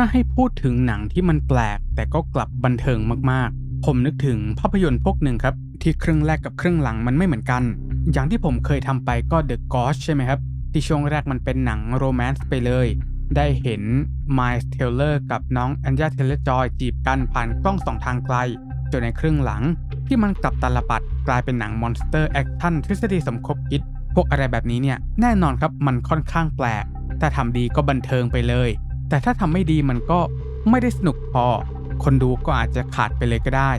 ถ้าให้พูดถึงหนังที่มันแปลก แต่ก็กลับบันเทิงมากๆ ผมนึกถึงภาพยนตร์พวกหนึ่งครับ ที่ครึ่งแรกกับครึ่งหลังมันไม่เหมือนกัน อย่างที่ผมเคยทำไปก็ The Ghost ใช่ไหมครับ ที่ช่วงแรกมันเป็นหนังโรแมนต์ไปเลย ได้เห็น Miles Taylor กับน้องแอัญญาเทเลจอยจีบกันผ่านกล้องสองทางไกลจนในครึ่งหลังที่มันกลับตาลปัดกลายเป็นหนังมอนสเตอร์แอคชั่นทฤษฎีสมคบคิด พวกอะไรแบบนี้เนี่ย แน่นอนครับมันค่อนข้างแปลก แต่ทำดีก็บันเทิงไปเลย แต่ถ้าทำไม่ดีมันก็ไม่ได้สนุกพอ คนดูก็อาจจะขาดไปเลยก็ได้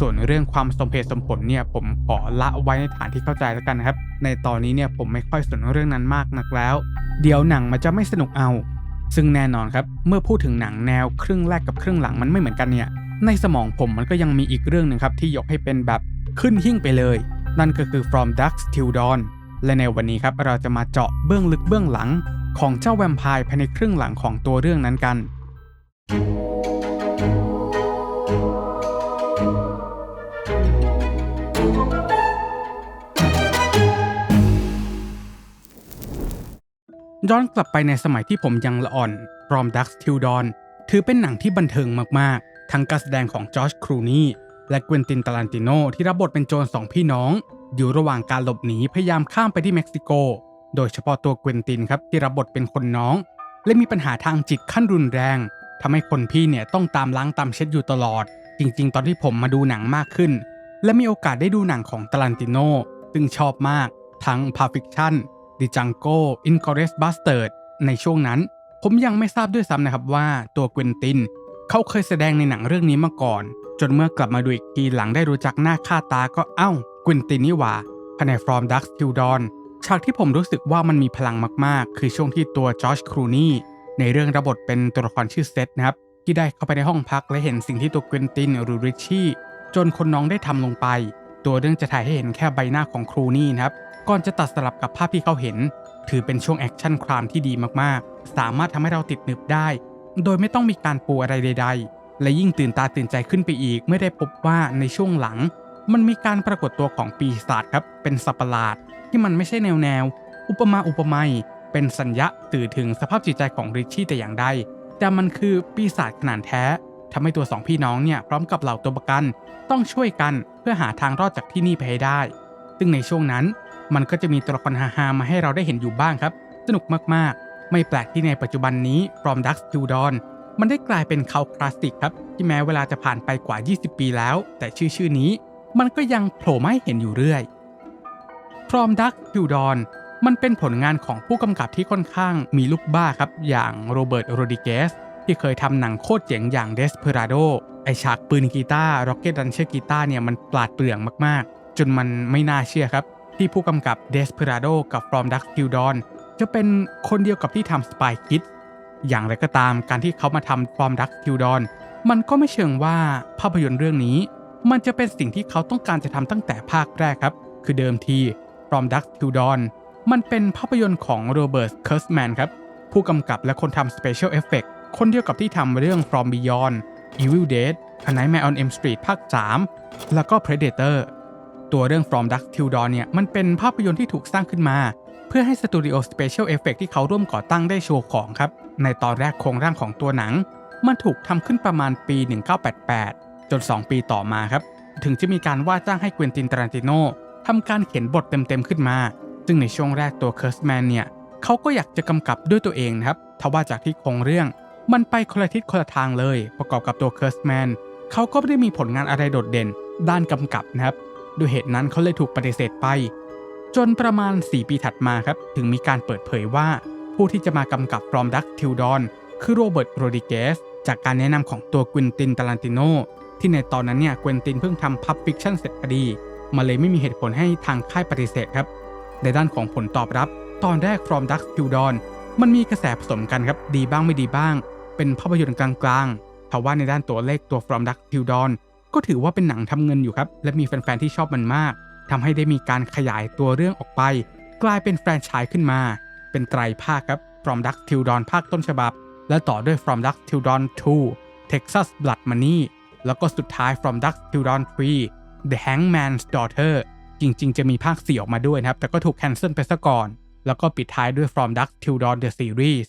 ส่วนเรื่องความสมเหตุสมผลเนี่ยผมขอละไว้ในฐานที่เข้าใจแล้วกันนะครับ ในตอนนี้เนี่ยผมไม่ค่อยสนเรื่องนั้นมากนักแล้ว เดี๋ยวหนังมันจะไม่สนุกเอา ซึ่งแน่นอนครับเมื่อพูดถึงหนังแนวครึ่งแรกกับครึ่งหลังมันไม่เหมือนกันเนี่ย ในสมองผมมันก็ยังมีอีกเรื่องหนึ่งครับที่ยกให้เป็นแบบขึ้นหิ่งไปเลย นั่นก็คือ From Dusk Till Dawn และในวันนี้ครับเราจะมาเจาะเบื้องลึกเบื้องหลัง ของเจ้าแวมไพร์ภายในครึ่งหลังของตัวเรื่องนั้นกัน ย้อนกลับไปในสมัยที่ผมยังละอ่อน From Dusk Till Dawn ถือเป็นหนังที่บันเทิงมาก ๆ ทั้งการแสดงของจอร์จครูนีและกวินตินตาลันติโนที่รับบทเป็นโจรสองพี่น้อง อยู่ระหว่างการหลบหนีพยายามข้ามไปที่เม็กซิโก โดยเฉพาะตัวเกวินตินครับที่รับบทเป็นคนน้อง และมีปัญหาทางจิตขั้นรุนแรงทำให้คนพี่เนี่ยต้องตามล้างตามเช็ดอยู่ตลอด จริง ๆ ตอนที่ผมมาดูหนังมากขึ้น และมีโอกาสได้ดูหนังของตาลันติโนซึ่งชอบมาก ทั้ง Pulp Fiction The Django Inglourious Bastard ในช่วงนั้น ผมยังไม่ทราบด้วยซ้ำนะครับว่าตัวเกวินตินเขาเคยแสดงในหนังเรื่องนี้มาก่อน จนเมื่อกลับมาดูอีกทีหลังได้รู้จักหน้าค่าตาก็เอ้าเกวินตินนี่หว่าภายใน From Dusk Till Dawn ฉากที่ผมรู้สึกว่ามันมีพลังมากๆ คือช่วงที่ตัวจอร์จครูนี่ในเรื่องระบทเป็นตัวละครชื่อเซตนะครับ ที่ได้เข้าไปในห้องพักและเห็นสิ่งที่ตัวเกวินตินหรือริชชี่จนคนน้องได้ทำลงไป ตัวเรื่องจะถ่ายให้เห็นแค่ใบหน้าของครูนี่นะครับ ก่อนจะตัดสลับกับภาพที่เขาเห็น ถือเป็นช่วงแอคชั่นครามที่ดีมากๆ สามารถทำให้เราติดหนึบได้ โดยไม่ต้องมีการปูอะไรใด ๆ และยิ่งตื่นตาตื่นใจขึ้นไปอีก เมื่อได้พบว่าในช่วงหลัง มันมีการปรากฏตัวของปีศาจครับเป็นสัประหลาด ที่มันไม่ใช่แนวแนว อุปมาอุปไมยเป็นสัญญะสื่อถึงสภาพจิตใจของริชชี่แต่อย่างใด แต่มันคือปีศาจขนาดแท้ทำให้ตัวสองพี่น้องเนี่ยพร้อมกับเหล่าตัวประกันต้องช่วยกันเพื่อหาทางรอดจากที่นี่ไปให้ได้ ซึ่งในช่วงนั้นมันก็จะมีตัวละครฮาๆมาให้เราได้เห็นอยู่บ้างครับ สนุกมากๆ ไม่แปลกที่ในปัจจุบันนี้ From Dusk Till Dawn มันได้กลายเป็นเขาคลาสสิกครับ ที่แม้เวลาจะผ่านไปกว่า 20 ปีแล้ว แต่ชื่อชื่อนี้ มันก็ยังโผล่มาให้เห็นอยู่เรื่อย From Dusk Till Dawn มันเป็นผลงานของผู้กำกับที่ค่อนข้างมีลูกบ้าครับ อย่างโรเบิร์ตโรดิเกสที่เคยทำหนังโคตรเจ๋งอย่าง Desperado ไอฉากปืนกีตาร์ Rocket Launcher กีตาร์เนี่ยมันปราดเปรื่องมากๆ จนมันไม่น่าเชื่อครับ ที่ผู้กำกับ Desperado กับ From Dusk Till Dawn จะเป็นคนเดียวกับที่ทำ Spy Kids อย่างไรก็ตามการที่เขามาทำ From Dusk Till Dawn มันก็ไม่เชิงว่าภาพยนตร์เรื่องนี้ มันจะเป็นสิ่งที่เขาต้องการจะทำตั้งแต่ภาคแรกครับ คือเดิมที From Dusk Till Dawn มันเป็นภาพยนตร์ของโรเบิร์ตเคิร์สแมนครับ ผู้กำกับและคนทำ Special Effect คนเดียวกับที่ทำเรื่อง From Beyond Evil Dead A Nightmare on Elm Street ภาค 3 แล้วก็ Predator ตัวเรื่อง From Dusk Till Dawn เนี่ยมันเป็นภาพยนตร์ที่ถูกสร้างขึ้นมา เพื่อให้สตูดิโอ Special Effect ที่เขาร่วมก่อตั้งได้โชว์ของครับ ในตอนแรกโครงร่างของตัวหนัง มันถูกทำขึ้นประมาณปี 1988 จน 2 ปีต่อมาครับ ถึงจะมีการว่าจ้างให้ควินตินตารันติโน ทำการเขียนบทเต็มๆขึ้นมา ซึ่งในช่วงแรกตัวเคิร์สแมนเนี่ยเขาก็อยากจะกำกับด้วยตัวเองนะครับทว่าจากที่คงเรื่อง มันไปคนละทิศคนละทางเลย ประกอบกับตัวเคิร์สแมนเขาก็ไม่ได้มีผลงานอะไรโดดเด่น ด้านกำกับนะครับด้วยเหตุนั้นเขาเลยถูกปฏิเสธไป จนประมาณ 4 ปีถัดมาครับ ถึงมีการเปิดเผยว่า ผู้ที่จะมากำกับ From Dusk Till Dawn คือโรเบิร์ตโรดิเกสจากการแนะนำของตัวกวินตินตาลันติโนที่ในตอนนั้นเนี่ยกวินตินเพิ่งทำพับฟิคชั่นเสร็จพอดี มาเลยไม่มีเหตุผลให้ทางค่ายปฏิเสธครับ ในด้านของผลตอบรับ ตอนแรก From Dusk Till Dawn มันมีกระแสผสมกันครับ ดีบ้างไม่ดีบ้าง เป็นภาพยนตร์กลางๆทว่าในด้านตัวเลขตัว From Dusk Till Dawn ก็ถือว่าเป็นหนังทำเงินอยู่ครับ และมีแฟนๆที่ชอบมันมากทำให้ได้มีการขยายตัวเรื่องออกไป กลายเป็นแฟรนไชส์ขึ้นมา เป็นไตรภาคครับ From Dusk Till Dawn ภาคต้นฉบับ และต่อด้วย From Dusk Till Dawn 2 Texas Blood Money แล้วก็สุดท้าย From Dusk Till Dawn 3 The Hangman's Daughter จริง ๆ จะมีภาค 4 ออกมาด้วยนะครับ แต่ก็ถูกแคนเซิลไปซะก่อน แล้วก็ปิดท้ายด้วย From Dusk Till Dawn The Series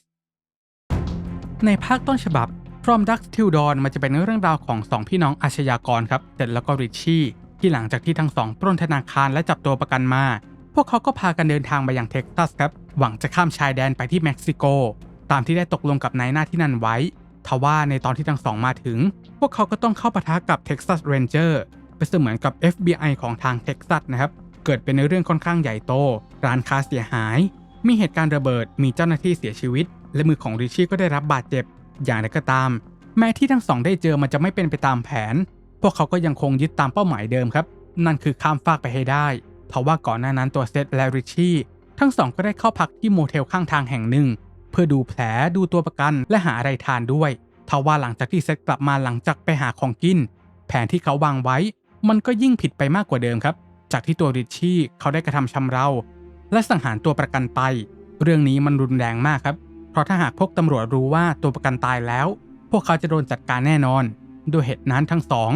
ในภาคต้นฉบับ From Dusk Till Dawn มันจะเป็นเรื่องราวของสองพี่น้องอาชญากรครับเต็ดแล้วก็ริชชี่ที่หลังจากที่ทั้งสองปล้นธนาคารและจับตัวประกันมา พวกเขาก็พากันเดินทางไปยังเท็กซัสครับ หวังจะข้ามชายแดนไปที่เม็กซิโก ตามที่ได้ตกลงกับนายหน้าที่นั่นไว้ ทว่าในตอนที่ทั้งสองมาถึง พวกเขาก็ต้องเข้าปะทะกับ Texas Ranger เเป็นเสมือนกับ FBI ของทางเท็กซัสนะครับ เกิดเป็นในเรื่องค่อนข้างใหญ่โต ร้านค้าเสียหาย มีเหตุการณ์ระเบิด มีเจ้าหน้าที่เสียชีวิต และมือของริชี่ก็ได้รับบาดเจ็บ อย่างไรก็ตาม แม้ที่ทั้งสองได้เจอมันจะไม่เป็นไปตามแผน พวกเขาก็ยังคงยึดตามเป้าหมายเดิมครับ นั่นคือข้ามฟากไปให้ได้ เพราะว่าก่อนหน้านั้นตัวเซธและริชี่ทั้งสองก็ได้เข้าพักที่โมเทลข้างทางแห่งหนึ่ง เพื่อดูแผลดูตัวประกันและหาอะไรทานด้วยทว่าหลังจากที่เซธกลับมาหลังจากไปหาของกิน แผนที่เขาวางไว้ มันก็ยิ่งผิดไปมากกว่าเดิมครับ จากที่ตัวริชชี่เขาได้กระทำชำเรา และสังหารตัวประกันไป เรื่องนี้มันรุนแรงมากครับ เพราะถ้าหากพวกตำรวจรู้ว่าตัวประกันตายแล้ว พวกเขาจะโดนจัดการแน่นอนด้วยเหตุนั้นทั้งสอง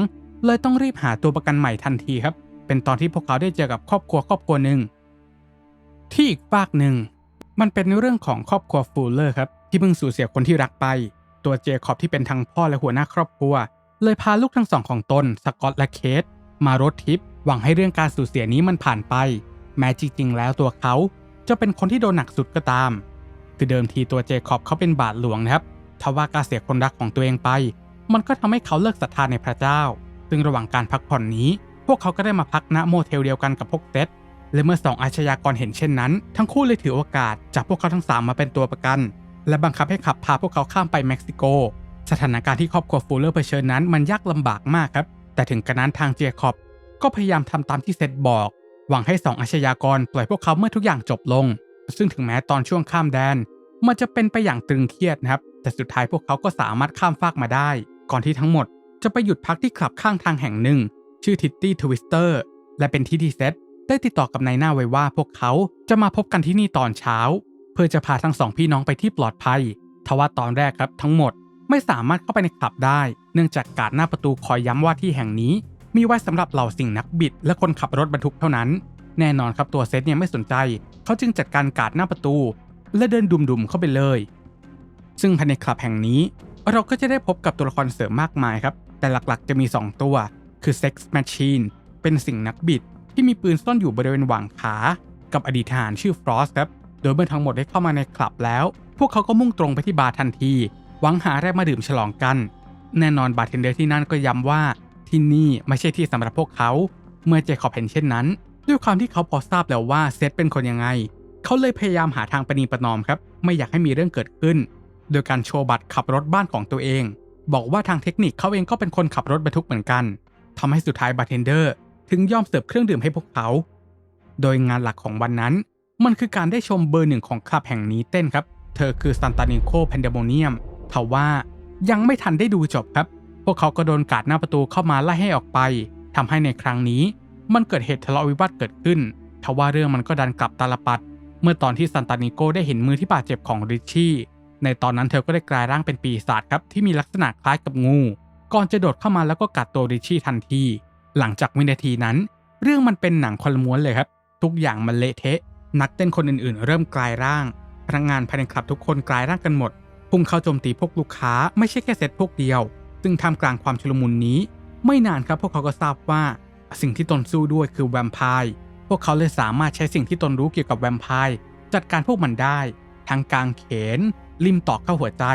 เลยต้องรีบหาตัวประกันใหม่ทันทีครับ เป็นตอนที่พวกเขาได้เจอกับครอบครัวครอบครัวหนึ่งที่อีกฝากหนึ่ง มันเป็นเรื่องของครอบครัวฟูลเลอร์ครับที่เพิ่งสูญเสียคนที่รักไป ตัวเจคอบที่เป็นทั้งพ่อและหัวหน้าครอบครัว เลยพาลูกทั้งสองของตนสกอตและเคท มารถทิปหวังให้เรื่องการสูญเสียนี้มันผ่านไป แม้จริงๆ แล้วตัวเขาจะเป็นคนที่โดนหนักสุดก็ตาม คือเดิมทีตัวเจคอบเขาเป็นบาทหลวงนะครับทว่าการเสียคนรักของตัวเองไป มันก็ทำให้เขาเลิกศรัทธาในพระเจ้า ซึ่งระหว่างการพักผ่อนนี้ พวกเขาก็ได้มาพักณโมเทลเดียวกันกับพวกเต็ดและเมื่อสองอาชญากรเห็นเช่นนั้น ทั้งคู่เลยถือโอกาสจับพวกเขาทั้งสามมาเป็นตัวประกัน และบังคับให้ขับพาพวกเขาข้ามไปเม็กซิโก สถานการณ์ที่ครอบครัวฟูลเลอร์เผชิญนั้นมันยากลำบากมากครับ แต่ถึงกระนั้นทางเจคอบก็พยายามทำตามที่เซตบอก หวังให้สองอาชญากรปล่อยพวกเขาเมื่อทุกอย่างจบลง ซึ่งถึงแม้ตอนช่วงข้ามแดน มันจะเป็นไปอย่างตึงเครียดนะครับ แต่สุดท้ายพวกเขาก็สามารถข้ามฟากมาได้ ก่อนที่ทั้งหมดจะไปหยุดพักที่คลับข้างทางแห่งหนึ่ง ชื่อทิตตี้ทวิสเตอร์และเป็นที่ที่เซตได้ติดต่อกับนายหน้าไว้ว่าพวกเขาจะมาพบกันที่นี่ตอนเช้า เพื่อจะพาทั้งสองพี่น้องไปที่ปลอดภัย ทว่าตอนแรกครับทั้งหมด ไม่สามารถเข้าไปในคลับได้ เนื่องจากการหน้าประตูคอยย้ำว่าที่แห่งนี้ มีไว้สำหรับเหล่าสิ่งนักบิด และคนขับรถบรรทุกเท่านั้น แน่นอนครับตัวเซตเนี่ยไม่สนใจ เขาจึงจัดการการหน้าประตู และเดินดุมๆเข้าไปเลย ซึ่งภายในคลับแห่งนี้ เราก็จะได้พบกับตัวละครเสริมมากมายครับ แต่หลักๆจะมี 2 ตัว คือ Sex Machine เป็นสิ่งนักบิดที่มีปืนซ่อนอยู่บริเวณหว่างขา กับอดีตทหารชื่อฟรอสครับ โดยเมื่อทั้งหมดได้เข้ามาในคลับแล้ว พวกเขาก็มุ่งตรงไปที่บาร์ทันที หวังหาอะไรมาดื่มฉลองกัน แน่นอนบาร์เทนเดอร์ที่นั่นก็ย้ำว่าที่นี่ไม่ใช่ที่สำหรับพวกเขา เมื่อเจคอบเห็นเช่นนั้น ด้วยความที่เขาพอทราบแล้วว่าเซตเป็นคนยังไง เขาเลยพยายามหาทางประนีประนอมครับ ไม่อยากให้มีเรื่องเกิดขึ้น โดยการโชว์บัตรขับรถบ้านของตัวเอง บอกว่าทางเทคนิคเขาเองก็เป็นคนขับรถบรรทุกเหมือนกันทำให้สุดท้ายบาร์เทนเดอร์ถึงยอมเสิร์ฟเครื่องดื่มให้พวกเขา โดยงานหลักของวันนั้น มันคือการได้ชมเบอร์หนึ่งของคลับแห่งนี้เต้นครับ เธอคือซันตานิโคแพนเดโมเนียม ทว่ายังไม่ทันได้ดูจบครับ พวกเขาก็โดนกาดหน้าประตูเข้ามาไล่ให้ออกไปทำให้ในครั้งนี้ มันเกิดเหตุทะเลาะวิวาทเกิดขึ้นทว่าเรื่องมันก็ดันกลับตาลปัด เมื่อตอนที่ซันตานิโกได้เห็นมือที่บาดเจ็บของริชชี่ในตอนนั้นเธอก็ได้กลายร่างเป็นปีศาจครับที่มีลักษณะคล้ายกับงู ก่อนจะโดดเข้ามาแล้วก็กัดตัวริชชี่ทันที หลังจากวินาทีนั้น เรื่องมันเป็นหนังคนละม้วนเลยครับ ทุกอย่างมันเละเทะ นักเต้นคนอื่นๆ เริ่มกลายร่างพนักงานภายในคลับทุกคนกลายร่างกันหมด พุ่งเข้าโจมตีพวกลูกค้าไม่ใช่แค่เซตพวกเดียว ซึ่งท่ามกลางความชุลมุนนี้ ไม่นานครับพวกเขาก็ทราบว่า สิ่งที่ตนสู้ด้วยคือแวมไพร์พวกเขาเลยสามารถใช้สิ่งที่ตนรู้เกี่ยวกับแวมไพร์จัดการพวกมันได้ ทั้งกางเขน ริมตอกเข้าหัวใจ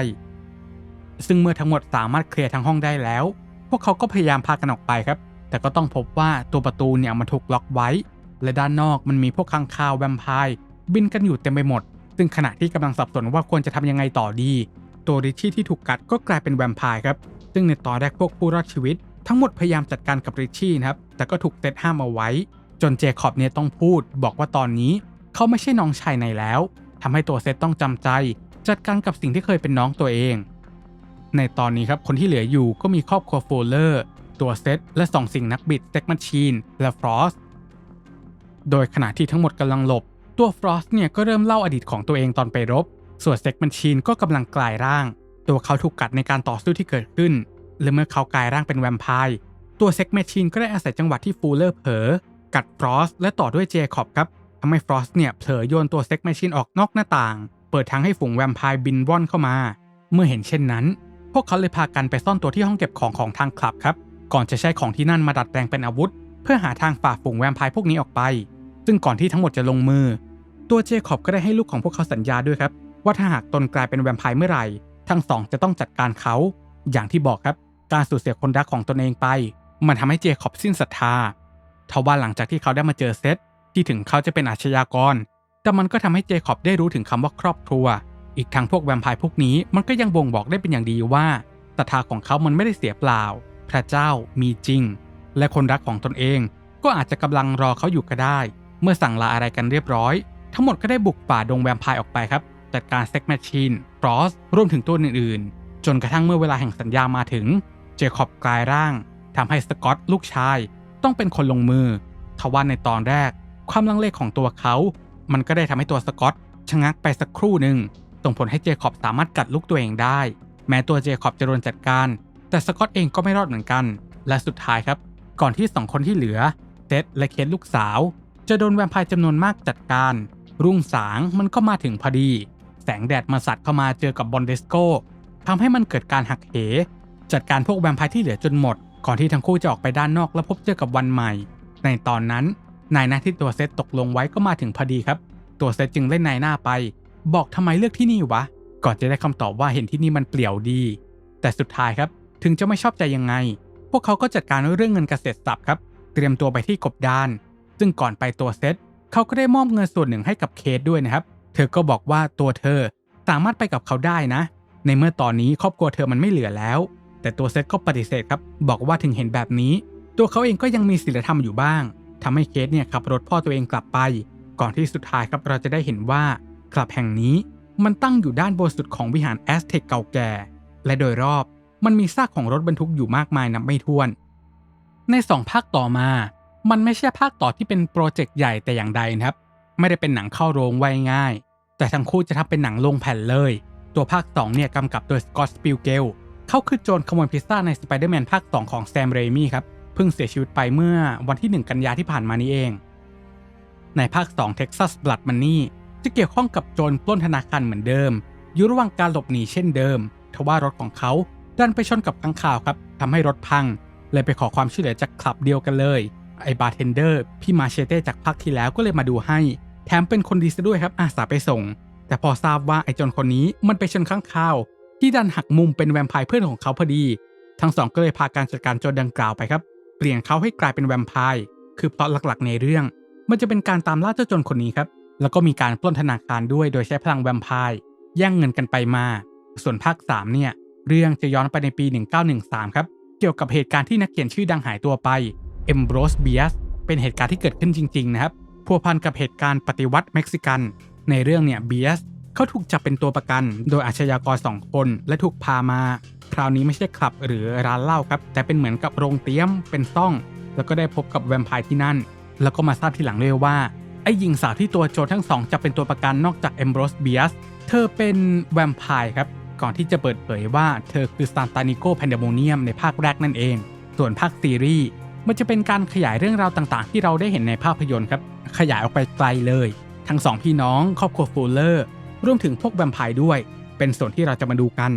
ซึ่งเมื่อทั้งหมดสามารถเคลียร์ทั้งห้องได้แล้ว พวกเขาก็พยายามพากันออกไปครับ แต่ก็ต้องพบว่าตัวประตูเนี่ยมันถูกล็อกไว้ และด้านนอกมันมีพวกค้างคาวแวมไพร์บินกันอยู่เต็มไปหมด ซึ่งขณะที่กำลังสับสนว่าควรจะทำยังไงต่อดี ตัวริชชี่ที่ถูกกัดก็กลายเป็นแวมไพร์ครับ ซึ่งในตอนแรกพวกผู้รอดชีวิต ทั้งหมดพยายามจัดการกับริชชี่นะครับ แต่ก็ถูกเซตห้ามเอาไว้ จนเจคอบเนี่ยต้องพูด บอกว่าตอนนี้เขาไม่ใช่น้องชายในแล้วทำให้ตัวเซตต้องจำใจ จัดการกับสิ่งที่เคยเป็นน้องตัวเอง ในตอนนี้ครับคนที่เหลืออยู่ก็มีครอบครัวโฟลเลอร์ตัวเซตและสองสิ่งนักบิดเซ็กมาชีนและฟรอสโดยขณะที่ทั้งหมดกำลังหลบ ตัวฟรอสเนี่ยก็เริ่มเล่าอดีตของตัวเองตอนไปรบ ส่วนเซ็กมาชีนก็กำลังกลายร่าง ตัวเขาถูกกัดในการต่อสู้ที่เกิดขึ้น และเมื่อเขากลายร่างเป็นแวมไพร์ ตัวเซ็กแมชชีนก็ได้อาศัยจังหวะที่ฟูลเลอร์เผลอ กัดฟรอสและต่อด้วยเจคอบครับทำให้ฟรอสเนี่ยเผลอโยนตัวเซ็กแมชชีนออกนอกหน้าต่าง เปิดทางให้ฝูงแวมไพร์บินว่อนเข้ามา เมื่อเห็นเช่นนั้น พวกเขาเลยพากันไปซ่อนตัวที่ห้องเก็บของของทางคลับครับ ก่อนจะใช้ของที่นั่นมาดัดแปลงเป็นอาวุธ เพื่อหาทางฝ่าฝูงแวมไพร์พวกนี้ออกไป ซึ่งก่อนที่ทั้งหมดจะลงมือ ตัวเจคอบก็ได้ให้ลูกของพวกเขาสัญญาด้วยครับ ว่าถ้าหากตนกลายเป็นแวมไพร์เมื่อไหร่ ทั้งสองจะต้องจัดการเขา อย่างที่บอกครับ การสูญเสียคนรักของตนเองไป มันทำให้เจคอบสิ้นศรัทธาทว่าหลังจากที่เขาได้มาเจอเซตที่ถึงเขาจะเป็นอาชญากร แต่มันก็ทำให้เจคอบได้รู้ถึงคำว่าครอบครัว อีกทั้งพวกแวมไพร์พวกนี้มันก็ยังบ่งบอกได้เป็นอย่างดีว่าศรัทธาของเขามันไม่ได้เสียเปล่า พระเจ้ามีจริง และคนรักของตนเองก็อาจจะกำลังรอเขาอยู่ก็ได้ เมื่อสั่งลาอะไรกันเรียบร้อย ทั้งหมดก็ได้บุกป่าดงแวมไพร์ออกไปครับ จัดการเซ็กแมชชีนฟรอสรวมถึงตัวอื่นๆ จนกระทั่งเมื่อเวลาแห่งสัญญามาถึง เจคอบกลายร่างทำให้สกอตลูกชาย ต้องเป็นคนลงมือ ทว่าในตอนแรก ความลังเลของตัวเขา มันก็ได้ทำให้ตัวสกอตชะงักไปสักครู่หนึ่งส่งผลให้เจคอบสามารถกัดลูกตัวเองได้ แม้ตัวเจคอบจะโดนจัดการ แต่สกอตเองก็ไม่รอดเหมือนกัน และสุดท้ายครับ ก่อนที่สองคนที่เหลือเท็ดและเคทลูกสาว จะโดนแวมไพร์จำนวนมากจัดการ รุ่งสางมันก็มาถึงพอดี แสงแดดมาสัดเข้ามาเจอกับบอนเดสโกทำให้มันเกิดการหักเห จัดการพวกแวมไพร์ที่เหลือจนหมด ก่อนที่ทั้งคู่จะออกไปด้านนอกและพบเจอกับวันใหม่ ในตอนนั้นนายหน้าที่ตัวเซตตกลงไว้ก็มาถึงพอดีครับ ตัวเซตจึงเล่นนายหน้าไป บอกทำไมเลือกที่นี่วะ ก่อนจะได้คำตอบว่าเห็นที่นี่มันเปลี่ยวดี แต่สุดท้ายครับ ถึงจะไม่ชอบใจยังไง พวกเขาก็จัดการเรื่องเงินเกษตรสับครับ เตรียมตัวไปที่กบดาน ซึ่งก่อนไปตัวเซตเขาก็ได้มอบเงินส่วนหนึ่งให้กับเคทด้วยนะครับ เธอก็บอกว่าตัวเธอสามารถไปกับเขาได้นะ ในเมื่อตอนนี้ครอบครัวเธอมันไม่เหลือแล้ว แต่ตัวเซตก็ปฏิเสธครับ บอกว่าถึงเห็นแบบนี้ ตัวเขาเองก็ยังมีศีลธรรมอยู่บ้างทำให้เคทเนี่ยขับรถพ่อตัวเองกลับไป ก่อนที่สุดท้ายครับเราจะได้เห็นว่าคลับแห่งนี้มันตั้งอยู่ด้านบนสุดของวิหารแอสเทคเก่าแก่ และโดยรอบมันมีซากของรถบรรทุกอยู่มากมายนับไม่ถ้วน ในสองภาคต่อมา มันไม่ใช่ภาคต่อที่เป็นโปรเจกต์ใหญ่แต่อย่างใดนะครับ ไม่ได้เป็นหนังเข้าโรงไว้ง่าย แต่ทั้งคู่จะทำเป็นหนังลงแผ่นเลย ตัวภาค 2 เนี่ยกำกับโดยสกอตต์สปิลเกลเขาคือโจรขโมยพิซซ่าในสไปเดอร์แมนภาค 2 ของแซมเรมี่ครับ เพิ่งเสียชีวิตไปเมื่อวันที่ 1 กันยาที่ผ่านมานี้เอง ในภาค 2 Texas Blood Money จะเกี่ยวข้องกับโจรปล้นธนาคารเหมือนเดิม อยู่ระหว่างการหลบหนีเช่นเดิมทว่ารถของเขาดันไปชนกับข้างข่าวครับทำให้รถพัง เลยไปขอความช่วยเหลือจากคลับเดียวกันเลย ไอบาร์เทนเดอร์พี่มาเชเต้จากภาคที่แล้วก็เลยมาดูให้ แถมเป็นคนดีซะด้วยครับอาสาไปส่ง แต่พอทราบว่าไอ้จนคนนี้มันไปชนข้างข่าว ที่ดันหักมุมเป็นแวมไพร์เพื่อนของเขาพอดี ทั้งสองก็เลยพาการจัดการโจรดังกล่าวไปครับ เปลี่ยนเขาให้กลายเป็นแวมไพร์คือเพล็อตหลักๆในเรื่อง มันจะเป็นการตามล่าเจ้าจรคนนี้ครับแล้วก็มีการปล้นธนาคารด้วยโดยใช้พลังแวมไพร์แย่งเงินกันไปมา ส่วนภาค 3 เนี่ย เรื่องจะย้อนไปในปี 1913 ครับ เกี่ยวกับเหตุการณ์ที่นักเขียนชื่อดังหายตัวไป เอมโบรสเบียสเป็นเหตุการณ์ที่เกิดขึ้นจริง ๆ นะครับพัวพันกับเหตุการณ์ปฏิวัติเม็กซิกัน ในเรื่องเนี่ยเบียสเขาถูกจับเป็นตัวประกัน โดยอาชญากรสองคน และถูกพามา คราวนี้ไม่ใช่คลับหรือร้านเหล้าครับ แต่เป็นเหมือนกับโรงเตี้ยมเป็นซ่อง แล้วก็ได้พบกับแวมไพร์ที่นั่น แล้วก็มาทราบทีหลังเลยว่า ไอ้หญิงสาวที่ตัวโจรทั้งสองจะเป็นตัวประกันนอกจากเอมโบรสเบียสเธอเป็นแวมไพร์ครับ ก่อนที่จะเปิดเผยว่าเธอคือซานตานิโกแพนเดโมเนียมในภาคแรกนั่นเอง ส่วนภาคซีรีส์ มันจะเป็นการขยายเรื่องราวต่างๆ ที่เราได้เห็นในภาพยนตร์ครับ ขยายออกไปไกลเลย ทั้งสองพี่น้อง ครอบครัวฟูลเลอร์รวมถึงพวกแวมไพร์ด้วย เป็นส่วนที่เราจะมาดูกัน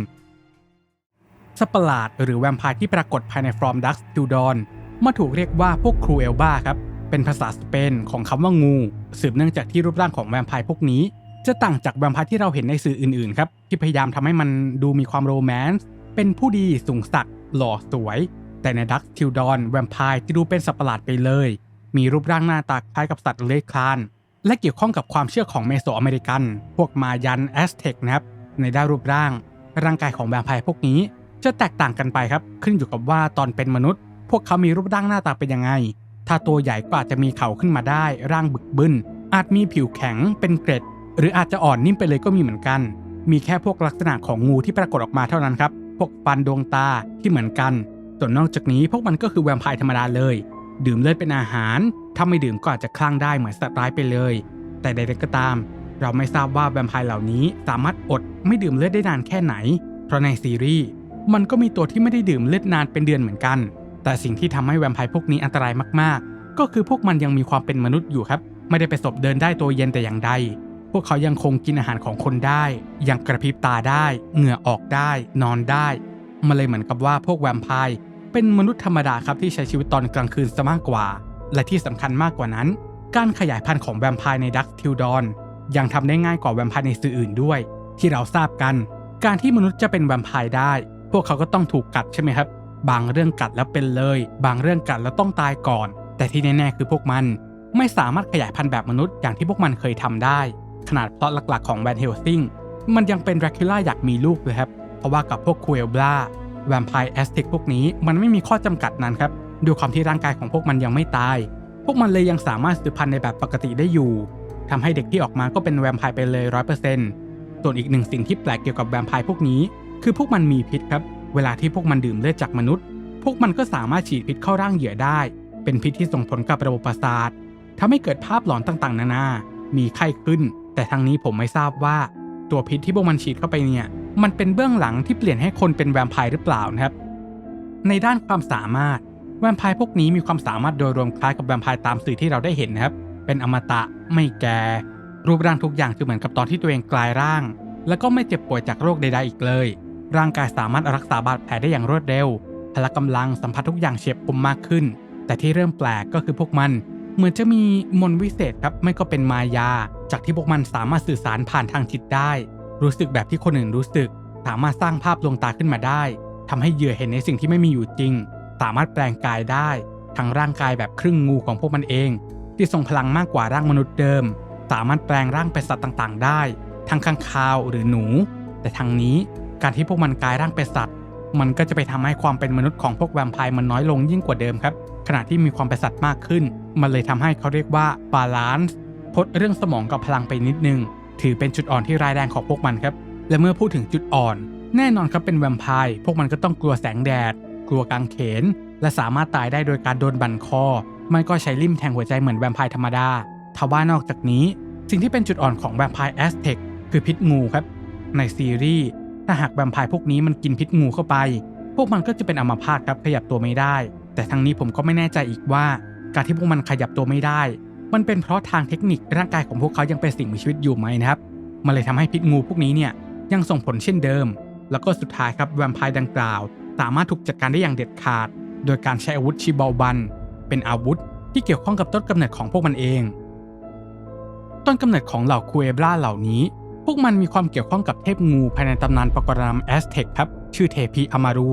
สัตว์ปหลาดหรือแวมไพร์ที่ปรากฏภายใน From Dusk Till Dawn มาถูกเรียกว่าพวกครูเอลบาครับ เป็นภาษาสเปนของคำว่างู สืบเนื่องจากที่รูปร่างของแวมไพร์พวกนี้ จะต่างจากแวมไพร์ที่เราเห็นในสื่ออื่นๆครับ ที่พยายามทำให้มันดูมีความโรแมนต์ เป็นผู้ดีสูงสักหล่อสวย แต่ในดักทิลดอนแวมไพร์จะดูเป็นสัตว์ประหลาดไปเลย มีรูปร่างหน้าตาคล้ายกับสัตว์เลื้อยคลาน และเกี่ยวข้องกับความเชื่อของเมโสอเมริกัน พวกมายันแอสเท็กนะครับ ในด้านรูปร่าง ร่างกายของแวมไพร์พวกนี้ จะแตกต่างกันไปครับ ขึ้นอยู่กับว่าตอนเป็นมนุษย์ พวกเขามีรูปร่างหน้าตาเป็นยังไง ถ้าตัวใหญ่ก็อาจจะมีเขาขึ้นมาได้ ร่างบึกบึน อาจมีผิวแข็งเป็นเกร็ด หรืออาจจะอ่อนนิ่มไปเลยก็มีเหมือนกัน มีแค่พวกลักษณะของงูที่ปรากฏออกมาเท่านั้นครับ พวกฟันดวงตาที่เหมือนกัน ส่วนนอกจากนี้พวกมันก็คือแวมไพร์ธรรมดาเลย ดื่มเลือดเป็นอาหารถ้าไม่ดื่มก็อาจจะคลั่งได้เหมือนสัตว์ร้ายไปเลย แต่ใดๆก็ตาม เราไม่ทราบว่าแวมไพร์เหล่านี้สามารถอดไม่ดื่มเลือดได้นานแค่ไหน เพราะในซีรีส์มันก็มีตัวที่ไม่ได้ดื่มเลือดนานเป็นเดือนเหมือนกัน แต่สิ่งที่ทำให้แวมไพร์พวกนี้อันตรายมากๆ ก็คือพวกมันยังมีความเป็นมนุษย์อยู่ครับ ไม่ได้ไปสบเดินได้ตัวเย็นแต่อย่างใด พวกเขายังคงกินอาหารของคนได้ ยังกระพริบตาได้ เหงื่อออกได้ นอนได้ มันเลยเหมือนกับว่าพวกแวมไพร์ เป็นมนุษย์ธรรมดาครับที่ใช้ชีวิตตอนกลางคืนซะมากกว่า และที่สำคัญมากกว่านั้น การขยายพันธุ์ของแวมไพร์ในดักทิลดอนยังทำได้ง่ายกว่าแวมไพร์ในสื่ออื่นด้วย ที่เราทราบกัน การที่มนุษย์จะเป็นแวมไพร์ได้ พวกเขาก็ต้องถูกกัดใช่ไหมครับ บางเรื่องกัดแล้วเป็นเลย บางเรื่องกัดแล้วต้องตายก่อน แต่ที่แน่ๆคือพวกมัน ไม่สามารถขยายพันธุ์แบบมนุษย์อย่างที่พวกมันเคยทำได้ ขนาดเพราะหลักๆของแวนเฮลซิงมันยังเป็นแดรคิล่าอยากมีลูกเลยครับเพราะว่ากับพวกคูเอลบลา แวมไพร์แอสติกพวกนี้มันไม่มีข้อจำกัดนั้นครับด้วยความที่ร่างกายของพวกมันยังไม่ตาย พวกมันเลยยังสามารถสืบพันธุ์ในแบบปกติได้อยู่ทำให้เด็กที่ออกมาก็เป็นแวมไพร์ไปเลยร้อยเปอร์เซ็นต์ส่วนอีกหนึ่งสิ่งที่แปลกเกี่ยวกับแวมไพร์พวกนี้ คือพวกมันมีพิษครับ เวลาที่พวกมันดื่มเลือดจากมนุษย์ พวกมันก็สามารถฉีดพิษเข้าร่างเหยื่อได้ เป็นพิษที่ส่งผลกับระบบประสาททำให้เกิดภาพหลอนต่างๆ นานา มีไข้ขึ้น แต่ทางนี้ผมไม่ทราบว่า ตัวพิษที่พวกมันฉีดเข้าไปเนี่ย มันเป็นเบื้องหลังที่เปลี่ยนให้คนเป็นแวมไพร์หรือเปล่านะครับ ในด้านความสามารถแวมไพร์พวกนี้มีความสามารถโดยรวมคล้ายกับแวมไพร์ตามสื่อที่เราได้เห็นนะครับ เป็นอมตะไม่แก่รูปร่างทุกอย่างจะเหมือนกับตอนที่ตัวเองกลายร่าง แล้วก็ไม่เจ็บป่วยจากโรคใด ๆ อีกเลย ร่างกายสามารถรักษาบาดแผลได้อย่างรวดเร็วพละกำลังสัมผัสทุกอย่างเฉียบคมมากขึ้น แต่ที่เริ่มแปลกก็คือพวกมัน เหมือนจะมีมนต์วิเศษครับไม่ก็เป็นมายา จากที่พวกมันสามารถสื่อสารผ่านทางจิตได้ รู้สึกแบบที่คนอื่นรู้สึก สามารถสร้างภาพลวงตาขึ้นมาได้ทำให้เหยื่อเห็นในสิ่งที่ไม่มีอยู่จริง สามารถแปลงกายได้ ทั้งร่างกายแบบครึ่งงูของพวกมันเอง ที่ทรงพลังมากกว่าร่างมนุษย์เดิม สามารถแปลงร่างเป็นสัตว์ต่างๆ ได้ ทั้งข้างคาวหรือหนู แต่ทางนี้การที่พวกมันกลายร่างเป็นสัตว์ มันก็จะไปทำให้ความเป็นมนุษย์ของพวกแวมไพร์มันน้อยลงยิ่งกว่าเดิมครับ ขณะที่มีความเป็นสัตว์มากขึ้น มันเลยทำให้เขาเรียกว่าบาลานซ์พดเรื่องสมองกับพลังไปนิดนึง ถือเป็นจุดอ่อนที่ร้ายแรงของพวกมันครับ และเมื่อพูดถึงจุดอ่อน แน่นอนครับเป็นแวมไพร์พวกมันก็ต้องกลัวแสงแดด กลัวกางเขน และสามารถตายได้โดยการโดนบั่นคอ มันก็ใช้ลิ่มแทงหัวใจเหมือนแวมไพร์ธรรมดาทว่านอกจากนี้ สิ่งที่เป็นจุดอ่อนของแวมไพร์แอสเทคคือพิษงูครับ ในซีรีส์ถ้าหากแวมไพร์พวกนี้มันกินพิษงูเข้าไป พวกมันก็จะเป็นอัมพาตครับขยับตัวไม่ได้ แต่ทั้งนี้ผมก็ไม่แน่ใจอีกว่า การที่พวกมันขยับตัวไม่ได้ มันเป็นเพราะทางเทคนิคร่างกายของพวกเขายังเป็นสิ่งมีชีวิตอยู่ไหมนะครับ มันเลยทำให้พิษงูพวกนี้เนี่ยยังส่งผลเช่นเดิม แล้วก็สุดท้ายครับแวมไพร์ดังกล่าว สามารถถูกจัดการได้อย่างเด็ดขาด โดยการใช้อาวุธชิบอบัน เป็นอาวุธที่เกี่ยวข้องกับต้นกำเนิดของพวกมันเอง ต้นกำเนิดของเหล่าคูเอบราเหล่านี้ พวกมันมีความเกี่ยวข้องกับเทพงูภายในตำนานปกรณำแอสเท็กครับชื่อเทพีอามารู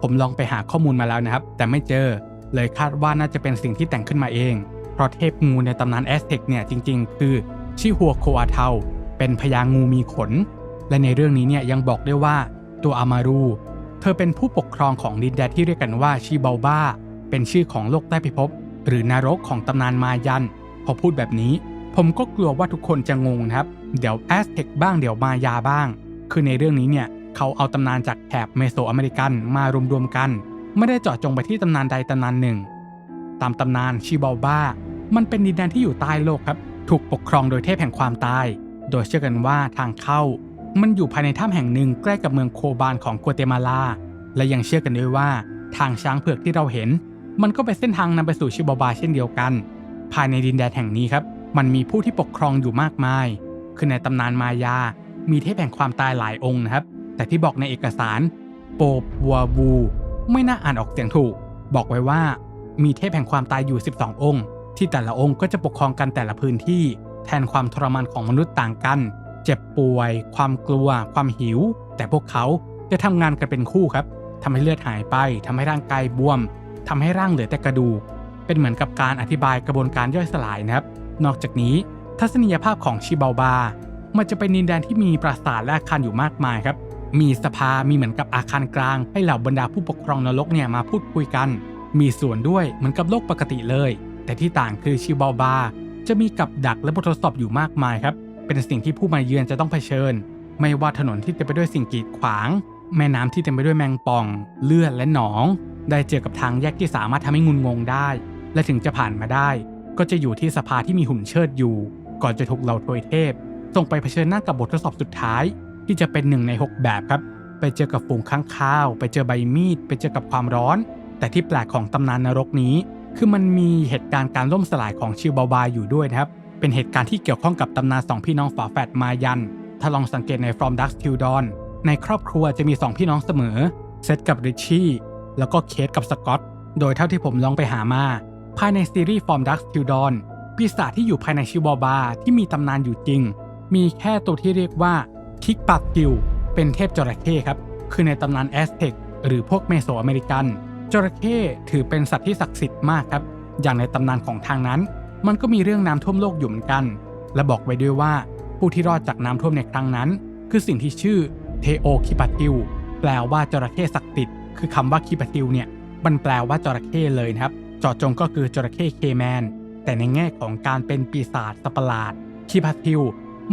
ผมลองไปหาข้อมูลมาแล้วนะครับ แต่ไม่เจอ เลยคาดว่าน่าจะเป็นสิ่งที่แต่งขึ้นมาเอง เพราะเทพงูในตำนานแอสเท็กเนี่ยจริงๆ คือชิฮัวโคอาเทาเป็นพญางูมีขน และในเรื่องนี้เนี่ยยังบอกได้วยว่าตัวอามารู เธอเป็นผู้ปกครองของดินแดนที่เรียกกันว่าชิบาบ้า เป็นชื่อของโลกใต้พิภพหรือนรกของตำนานมายัน พอพูดแบบนี้ ผมก็กลัวว่าทุกคนจะงงนะครับ เดี๋ยวแอสเท็กบ้างเดี๋ยวมายาบ้าง คือในเรื่องนี้เนี่ยเขาเอาตำนานจากแถบเมโสอเมริกันมารวมๆกัน ไม่ได้เจาะจงไปที่ตำนานใดตำนานหนึ่ง ตามตำนานชิบาบ้า มันเป็นดินแดนที่อยู่ใต้โลกครับ ถูกปกครองโดยเทพแห่งความตาย โดยเชื่อกันว่าทางเข้า มันอยู่ภายในถ้ำแห่งหนึ่งใกล้กับเมืองโคบานของกัวเตมาลา และยังเชื่อกันด้วยว่าทางช้างเผือกที่เราเห็น มันก็เป็นเส้นทางนำไปสู่ชิบาบาเช่นเดียวกัน ภายในดินแดนแห่งนี้ครับ มันมีผู้ที่ปกครองอยู่มากมาย คือในตำนานมายา มีเทพแห่งความตายหลายองค์นะครับ แต่ที่บอกในเอกสาร โปบวัวบู ไม่น่าอ่านออกเสียงถูก บอกไว้ว่ามีเทพแห่งความตายอยู่ 12 องค์ ที่แต่ละองค์ก็จะปกครองกันแต่ละพื้นที่ แทนความทรมานของมนุษย์ต่างกัน เจ็บป่วย ความกลัว ความหิว แต่พวกเขาจะทำงานกันเป็นคู่ครับทำให้เลือดหายไปทำให้ร่างกายบวมทำให้ร่างเหลือแต่กระดูก เป็นเหมือนกับการอธิบายกระบวนการย่อยสลายนะครับ นอกจากนี้ทัศนียภาพของชิบาบา มันจะเป็นดินแดนที่มีปราสาทและอาคารอยู่มากมายครับ มีสภา มีเหมือนกับอาคารกลาง ให้เหล่าบรรดาผู้ปกครองนรกเนี่ยมาพูดคุยกัน มีส่วนด้วยเหมือนกับโลกปกติเลย แต่ที่ต่างคือชิบาบาจะมีกับดักและบททดสอบอยู่มากมายครับ เป็นสิ่งที่ผู้มาเยือนจะต้องเผชิญ ไม่ว่าถนนที่เต็มไปด้วยสิ่งกีดขวาง แม่น้ำที่เต็มไปด้วยแมงป่อง เลือดและหนอง ได้เจอกับทางแยกที่สามารถทำให้งุนงงได้ และถึงจะผ่านมาได้ ก็จะอยู่ที่สภาที่มีหุ่นเชิดอยู่ ก่อนจะถูกเหล่าทวยเทพส่งไปเผชิญหน้ากับบททดสอบสุดท้าย ที่จะเป็นหนึ่งใน 6 แบบครับ ไปเจอกับฝูงข้างข้าว ไปเจอใบมีด ไปเจอกับความร้อน แต่ที่แปลกของตำนานนรกนี้ คือมันมีเหตุการณ์การล่มสลายของชิวบาบาอยู่ด้วยนะครับ เป็นเหตุการณ์ที่เกี่ยวข้องกับตำนานสองพี่น้องฝาแฝดมายัน ถ้าลองสังเกตใน From Dusk Till Dawn ในครอบครัวจะมีสองพี่น้องเสมอ เซตกับริชชี่ แล้วก็เคทกับสกอต โดยเท่าที่ผมลองไปหามา ภายในซีรีส์ฟอร์มดักส t ิ l ดอนปีศาจที่อยู่ภายในชิวอบาที่มีตำนานอยู่จริง มีแค่ตัวที่เรียกว่าคิกปากกิลเป็นเทพจระเข้ครับ คือในตำนานแอสเท็กหรือพวกเมโสอเมริกัน จระเข้ถือเป็นสัตว์ที่ศักดิ์สิทธิ์มากครับ อย่างในตำนานของทางนั้น มันก็มีเรื่องน้ำท่วมโลกอยู่เหมือนกัน และบอกไว้ด้วยว่าผู้ที่รอดจากน้ำท่วมในครั้งนั้น คือสิ่งที่ชื่อเทโอคิปาติลแปลว่าจระเข้ศักดิ์สิทธิ์คือคำว่าคิปาติลเนี่ยมันแปลว่าจระเข้เลยนะครับจาะจงก็คือจระเข้เคแมน แต่ในแง่ของการเป็นปีศาจสัปหลาดคิปาติล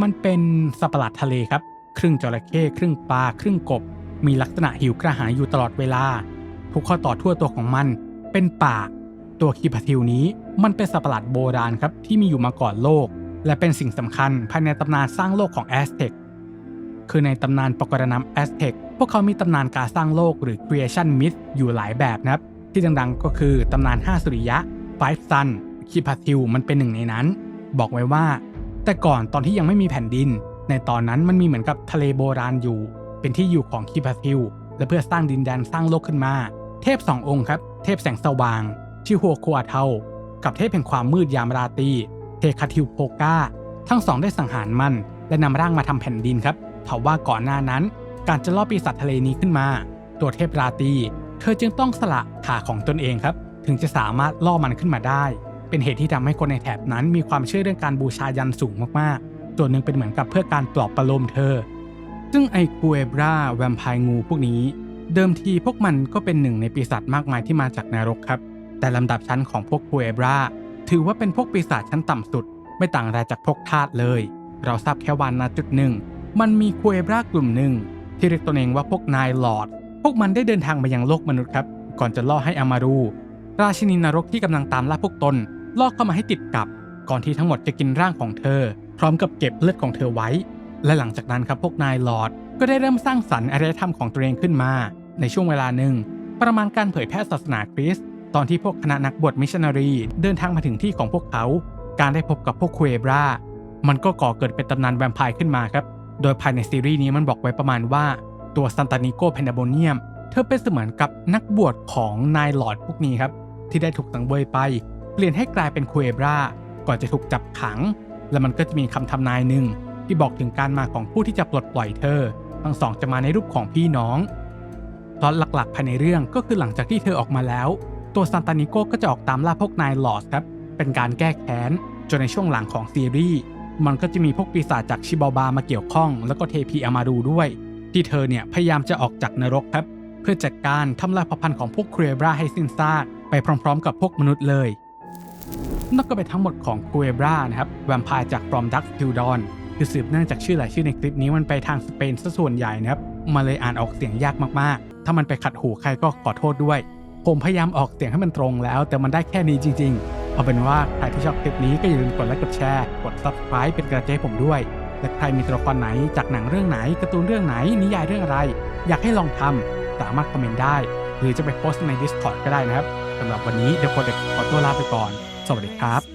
มันเป็นสัปหลาดทะเลครับ ครึ่งจระเข้ครึ่งปลาครึ่งกบ มีลักษณะหิวกระหายอยู่ตลอดเวลา ทุกข้อต่อทั่วตัวของมัน เป็นปาก ตัวคิปาทิลนี้มันเป็นสัตว์ประหลาดโบราณครับที่มีอยู่มาก่อนโลก และเป็นสิ่งสำคัญภายในตำนานสร้างโลกของแอสเท็กคือในตำนานปกรณำแอสเท็กพวกเขามีตำนานการสร้างโลกหรือ creation myth อยู่หลายแบบนะครับ ที่ดังๆก็คือตำนาน 5 สุริยะ Five Sun คิปาทิลมันเป็นหนึ่งในนั้น บอกไว้ว่า แต่ก่อนตอนที่ยังไม่มีแผ่นดิน ในตอนนั้นมันมีเหมือนกับทะเลโบราณอยู่ เป็นที่อยู่ของคิปาทิลและเพื่อสร้างดินแดนสร้างโลกขึ้นมา เทพสององค์ครับ เทพแสงสว่างชื่อฮัวคัวเทา กับเทพแห่งความมืดยามราตรีเทคาทิวโพกาทั้งสองได้สังหารมัน และนำร่างมาทำแผ่นดินครับเถาว่าก่อนหน้านั้น การจะล่อปีศาจทะเลนี้ขึ้นมา ตัวเทพราตรีเธอจึงต้องสละขาของตนเองครับ ถึงจะสามารถล่อมันขึ้นมาได้ เป็นเหตุที่ทำให้คนในแถบนั้นมีความเชื่อเรื่องการบูชายันสูงมากๆ ส่วนหนึ่งเป็นเหมือนกับเพื่อการปลอบประโลมเธอ ซึ่งไอคูเอปราแวมไพร์งูพวกนี้ เดิมทีพวกมันก็เป็นหนึ่งในปีศาจมากมายที่มาจากนรกครับ แต่ลำดับชั้นของพวกคูเอปราถือว่าเป็นพวกปีศาจชั้นต่ำสุด ไม่ต่างอะไรจากพวกทาสเลย เราทราบแค่วันณจุดหนึ่ง มันมีคูเอปรากลุ่มหนึ่งที่เรียกตนเองว่าพวกนายหลอด พวกมันได้เดินทางมายังโลกมนุษย์ครับ ก่อนจะล่อให้อามารู ราชินีนรกที่กำลังตามล่าพวกตนล่อเข้ามาให้ติดกับ ก่อนที่ทั้งหมดจะกินร่างของเธอ พร้อมกับเก็บเลือดของเธอไว้ และหลังจากนั้นครับพวกนายหลอดก็ได้เริ่มสร้างสรรค์อารยธรรมของตัวเองขึ้นมา ในช่วงเวลาหนึ่ง ประมาณการเผยแพร่ศาสนาคริสต์ตอนที่พวกคณะนักบวชมิชชันนารีเดินทางมาถึงที่ของพวกเขา การได้พบกับพวกคุเอบรามันก็ก่อเกิดเป็นตำนานแวมไพร์ขึ้นมาครับ โดยภายในซีรีส์นี้มันบอกไว้ประมาณว่าตัวซันตานิโกเพนดาโบเนียม เธอเป็นเสมือนกับนักบวชของนายหลอดพวกนี้ครับ ที่ได้ถูกสังเวยไป เปลี่ยนให้กลายเป็นคุเอบราก่อนจะถูกจับขัง และมันก็จะมีคำทำนายหนึ่งที่บอกถึงการมาของผู้ที่จะปลดปล่อยเธอ ทั้งสองจะมาในรูปของพี่น้อง พล็อตหลักๆ ภายในเรื่องก็คือหลังจากที่เธอออกมาแล้ว ตัวซานตานิโกก็จะออกตามล่าพวกนายหลอดครับ เป็นการแก้แค้น จนในช่วงหลังของซีรีส์มันก็จะมีพวกปีศาจจากชิบาบามาเกี่ยวข้อง แล้วก็เทพีอามารูด้วย ที่เธอเนี่ยพยายามจะออกจากนรกครับ เพื่อจัดการทำลายพันธุ์ของพวกเครบราให้สิ้นซากไปพร้อม ๆ กับพวกมนุษย์เลยนั่นก็เป็นทั้งหมดของคูเอบรานะครับแวมไพร์จาก From Dusk Till Dawn คือสืบเนื่องจากชื่อหลายชื่อในคลิปนี้มันไปทางสเปนซะส่วนใหญ่นะครับ มาเลยอ่านออกเสียงยากมากๆ ถ้ามันไปขัดหูใครก็ขอโทษด้วย ผมพยายามออกเสียงให้มันตรงแล้ว แต่มันได้แค่นี้จริง ๆ เอาเป็นว่าใครที่ชอบคลิปนี้ก็อย่าลืมกดไลค์กดแชร์กด subscribe เป็นกระใจให้ผมด้วย และใครมีตัวละครไหนจากหนังเรื่องไหนการ์ตูนเรื่องไหนนิยายเรื่องอะไร อยากให้ลองทำสามารถคอมเมนต์ได้ หรือจะไปโพสต์ใน Discord ก็ได้นะครับสำหรับวันนี้เดี๋ยวโปรเด็กขอตัวลาไปก่อน สวัสดีครับ